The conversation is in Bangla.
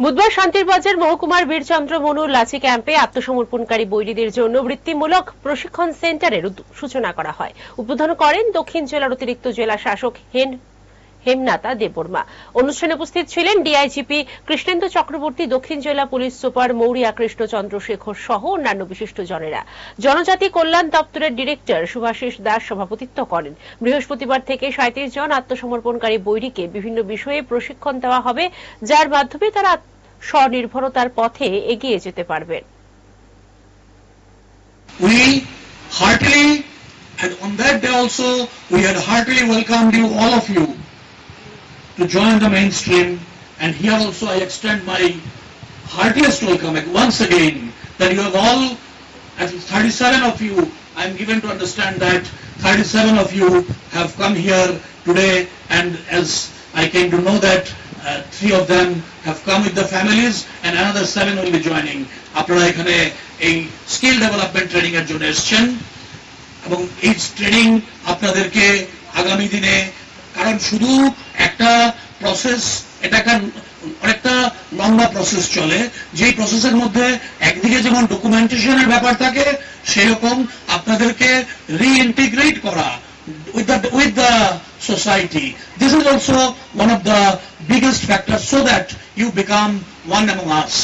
বুধবার শান্তির বাজার মহকুমার বীরচন্দ্র মনু লাচি ক্যাম্পে আত্মসমর্পণকারী বৈরীদের জন্য বৃত্তিমূলক প্রশিক্ষণ সেন্টারের সূচনা করা হয়। উদ্বোধন করেন দক্ষিণ জেলার অতিরিক্ত জেলা শাসক হেন হেমনাতা দেববর্মা। অনুষ্ঠানে উপস্থিত ছিলেন ডিআইজিপি কৃষ্ণেন্দু চক্রবর্তী দক্ষিণ জেলা পুলিশ সুপার মৌরিয়া কৃষ্ণ চন্দ্রশেখর সহ অন্যান্য বিশিষ্ট জনেরা। জনজাতি কল্যাণ দপ্তরের ডিরেক্টর সুভাষিস দাস সভাপতিত্ব করেন। বৃহস্পতিবার থেকে সাঁত্রিশ জন আত্মসমর্পণকারী বৈরীকে বিভিন্ন বিষয়ে প্রশিক্ষণ দেওয়া হবে যার মাধ্যমে তারা স্বনির্ভরতার পথে এগিয়ে যেতে পারবেন and on that day also, we had heartily welcomed you, all of you, to join the mainstream. And here also I extend my heartiest welcome once again, that you have all, at least 37 of you, I am given to understand that 37 of you have come here today, and as I came to know that uh, three of them have come with their families, and another seven will be joining. আপনারা এখানে এই স্কিল ডেভেলপমেন্ট ট্রেনিং এর জন্য এসছেন এবং এই ট্রেনিং আপনাদেরকে আগামী দিনে কারণ শুধু একটা প্রসেস এটা একটা, অনেকটা লম্বা প্রসেস চলে। যেই প্রসেসের মধ্যে একদিকে যেমন ডকুমেন্টেশনের ব্যাপার থাকে, সেরকম আপনাদেরকে রিইন্টিগ্রেট করা with the with the society this is also one of the biggest factor so that you become one among us